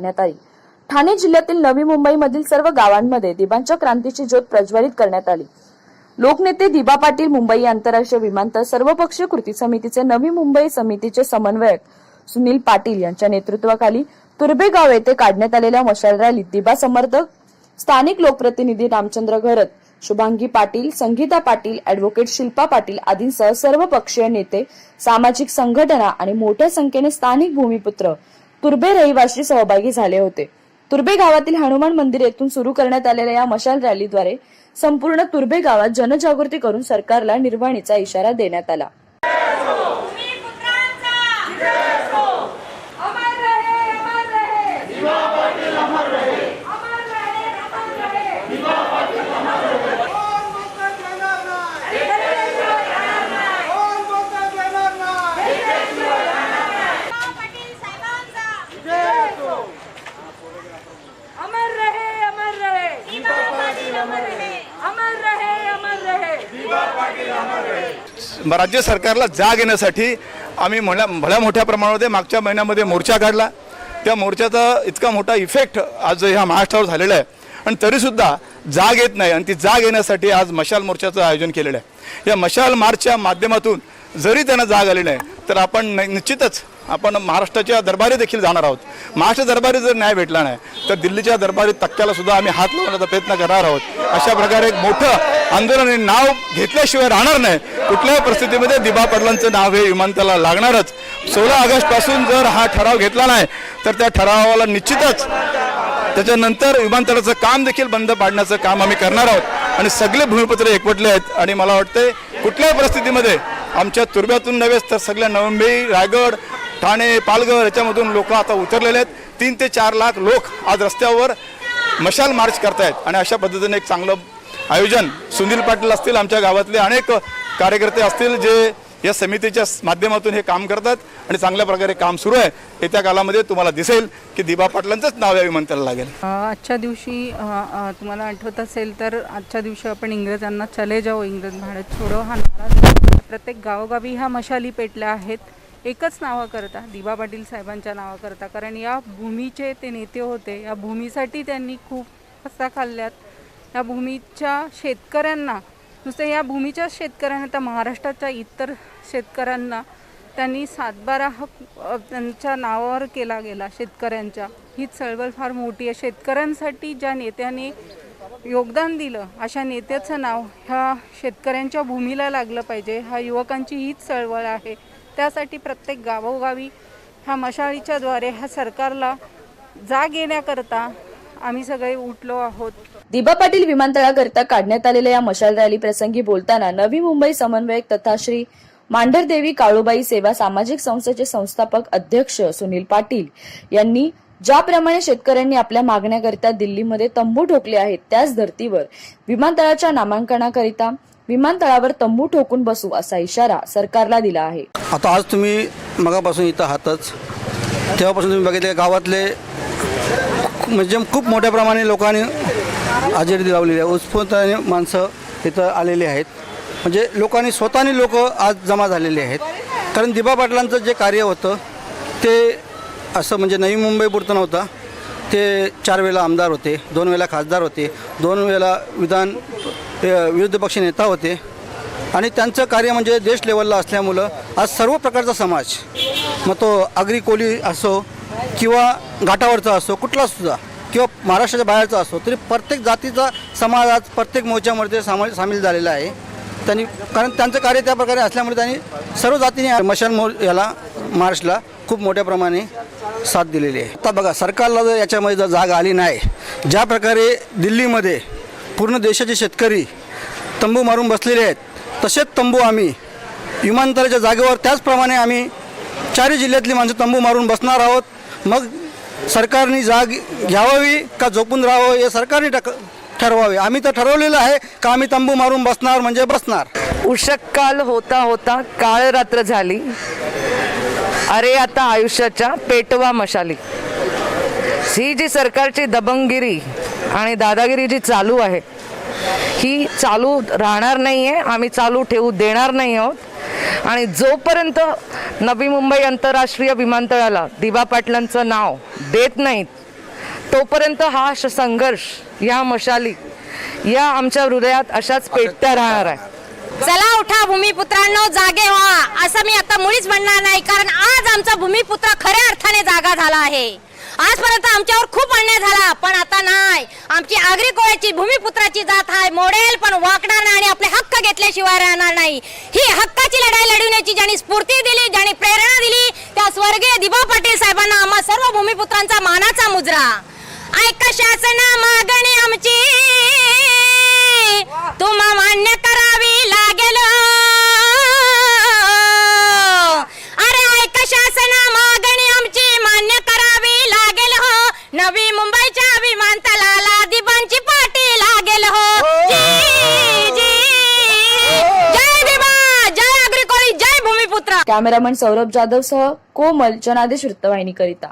काढण्यात आली. ठाणे जिल्ह्यातील नवी मुंबईमधील सर्व गावांमध्ये दिबांच्या क्रांतीची ज्योत प्रज्वलित करण्यात आली. लोकनेते दिबा पाटील मुंबई आंतरराष्ट्रीय विमानतळ सर्वपक्षीय कृती समितीचे नवी मुंबई समितीचे समन्वयक सुनील पाटील यांच्या नेतृत्वाखाली तुर्बेगाव येथे काढण्यात आलेल्या मशाल रॅलीत दिबा समर्थक स्थानिक लोकप्रतिनिधी रामचंद्र घरत शुभांगी पाटील संगीता पाटील अॅडव्होकेट शिल्पा पाटील आदींसह सर्व पक्षीय नेते सामाजिक संघटना आणि मोठ्या संख्येने स्थानिक भूमिपुत्र तुर्बे रहिवासी सहभागी झाले होते. तुर्बे गावातील हनुमान मंदिर येथून सुरू करण्यात आलेल्या या मशाल रॅलीद्वारे संपूर्ण तुर्बे गावात जनजागृती करून सरकारला निर्वाणीचा इशारा देण्यात आला. राज्य सरकारला जाग येण्यासाठी आम्ही म्हणा भल्या मोठ्या प्रमाणामध्ये मागच्या महिन्यामध्ये मोर्चा काढला. त्या मोर्चाचा इतका मोठा इफेक्ट आज ह्या महाराष्ट्रावर झालेला आहे. आणि तरीसुद्धा जाग येत नाही आणि ती जाग येण्यासाठी आज मशाल मोर्चाचं आयोजन केलेलं आहे. या मशाल मार्चच्या माध्यमातून जरी त्यांना जाग आली नाही तर आपण निश्चितच आपण महाराष्ट्राच्या दरबारी देखील जाणार आहोत. महाराष्ट्र दरबारी जर न्याय भेटला नाही तर दिल्लीच्या दरबारी तक्क्याला सुद्धा आम्ही हात लावण्याचा प्रयत्न करणार आहोत. अशा प्रकारे एक मोठं आंदोलन हे नाव घेतल्याशिवाय राहणार नाही. कुठल्याही परिस्थितीमध्ये दिबा पडलांचं नाव हे विमानतळाला लागणारच. सोळा ऑगस्टपासून जर हा ठराव घेतला नाही तर त्या ठरावाला निश्चितच त्याच्यानंतर विमानतळाचं काम देखील बंद पाडण्याचं काम आम्ही करणार आहोत. आणि सगळे भूमिपत्र एकवटले आहेत. आणि मला वाटतंय कुठल्याही परिस्थितीमध्ये आमच्या तुर्ब्यातून नव्हेच तर सगळ्या नवंबई रायगड ठाणे पालघर याच्यामधून लोक आता उतरलेले आहेत. तीन ते चार लाख लोक आज रस्त्यावर मशाल मार्च करतायत. आणि अशा पद्धतीने एक चांगलं आयोजन सुनील पाटील असतील आमच्या गावातले अनेक कार्यकर्ते असतील जे या समितीच्या माध्यमातून हे काम करतात आणि चांगल्या प्रकारे काम सुरू आहे. येत्या कालामध्ये तुम्हाला दिसेल की दिबा पाटलांचंच नाव या विमानतळाला लागेल. आजच्या दिवशी तुम्हाला आठवत असेल तर आजच्या दिवशी आपण इंग्रजांना चले जाओ इंग्रज भारत छोडो हा नारा प्रत्येक गावोगावी ह्या मशाली पेटल्या आहेत. एकच नावाकरता दिबा पाटील साहेबांच्या नावाकरता. कारण या भूमीचे ते नेते होते. या भूमीसाठी त्यांनी खूप हस्ता खाल्ल्यात. या भूमीच्या शेतकऱ्यांना नुसतं या भूमीच्या शेतकऱ्यांना तर महाराष्ट्राच्या इतर शेतकऱ्यांना त्यांनी सातबारा हक त्यांच्या नावावर केला गेला शेतकऱ्यांच्या. ही चळवळ फार मोठी आहे. शेतकऱ्यांसाठी ज्या नेत्याने योगदान दिलं. अशा नेत्याचं नाव ह्या शेतकऱ्यांच्या भूमीला लागलं पाहिजे. हा युवकांची हीच चळवळ आहे. त्यासाठी प्रत्येक गावोगावी ह्या मशाळीच्या द्वारे ह्या सरकारला जाग येण्याकरता आम्ही सगळे उठलो आहोत. दिबा पाटील विमानतळाकरिता काढण्यात आलेल्या या मशाल रॅली प्रसंगी बोलताना नवी मुंबई समन्वयक तथा श्री मांढरदेवी काळूबाई सेवा सामाजिक संस्थेचे संस्थापक अध्यक्ष सुनील पाटील यांनी ज्याप्रमाणे शेतकऱ्यांनी आपल्या मागण्याकरिता दिल्लीमध्ये तंबू ठोकले आहेत त्याच धर्तीवर विमानतळाच्या नामांकनाकरिता विमानतळावर तंबू ठोकून बसू असा इशारा सरकारला दिला आहे. आता आज तुम्ही मगापासून इथं आहातच. तेव्हापासून तुम्ही बघितले गावातले म्हणजे खूप मोठ्या प्रमाणे लोकांनी हजेरी लावलेली आहे. उत्स्फूर्तपणे माणसं इथं आलेली आहेत. म्हणजे लोकांनी स्वतःनी लोक आज जमा झालेले आहेत. कारण दिबा पाटलांचं जे कार्य होतं ते असं म्हणजे नवी मुंबईपुरतं नव्हता. ते चार वेळेला आमदार होते दोन वेळेला खासदार होते दोन वेळेला विधान अ, विरोधी पक्ष नेता होते. आणि त्यांचं कार्य म्हणजे देश लेवलला असल्यामुळं आज सर्व प्रकारचा समाज मग तो आगरी कोली असो किंवा घाटावरचा असो कुठला सुद्धा किंवा महाराष्ट्राच्या बाहेरचा असो तरी प्रत्येक जातीचा समाज आज प्रत्येक मोर्चामध्ये सामा सामील झालेला आहे. त्यांनी कारण त्यांचं कार्य त्या प्रकारे असल्यामुळे त्यांनी सर्व जातीने मशाल मोर याला महाराष्ट्राला खूप मोठ्या प्रमाणे साथ दिलेली आहे. आता बघा सरकारला जर याच्यामध्ये जर जाग आली नाही ज्या प्रकारे दिल्लीमध्ये पूर्ण देशाचे शेतकरी तंबू मारून बसलेले आहेत तसेच तंबू आम्ही विमानतळाच्या जागेवर त्याचप्रमाणे आम्ही चारही जिल्ह्यातली माणसं तंबू मारून बसणार आहोत. मग सरकारने जाग घ्यावावी का झोपून राहावं हे सरकारने टक ठरवावे? आम्ही तर ठरवलेलं आहे का आम्ही तंबू मारून बसणार म्हणजे बसणार. उषक काल होता होता काळ रात्र झाली. अरे आता आयुष्याच्या पेटवा मशाली. ही जी सरकारची दबंगगिरी आणि दादागिरी जी चालू आहे ही चालू राहणार नाही आहे आम्ही चालू ठेवू देणार नाही आहोत. आणि जोपर्यंत नवी मुंबई आंतरराष्ट्रीय विमानतळाला दिबा पाटलांचं नाव देत नाहीत तोपर्यंत हा श- संघर्ष या मशाली या आमच्या हृदयात अशाच पेटत्या राहणार आहे चला उठा भूमिपुत्रांनो जागे व्हा. असं मी आता मुळीच म्हणणार नाही कारण आज आमचा भूमिपुत्र खऱ्या अर्थाने जागा झाला आहे. आजपर्यंत आमच्यावर खूप अन्याय झाला पण आता नाही. आमची आगरी कोळ्याची भूमिपुत्राची जात आहे मोडेल पण वाकणार नाही आणि आपले हक्क घेतल्याशिवाय राहणार नाही. ही हक्काची लढाई लढविण्याची ज्यांनी स्फूर्ती दिली ज्यांनी प्रेरणा दिली त्या स्वर्गीय दिबा पाटील साहेबांना आम्हा सर्व भूमिपुत्रांचा मानाचा मुजरा. ऐका शासना मागणी आमची. तुम्हा मान्य करावी कॅमेरामन सौरभ जाधव सह कोमल जनादेश वृत्तवाहिनीकरिता.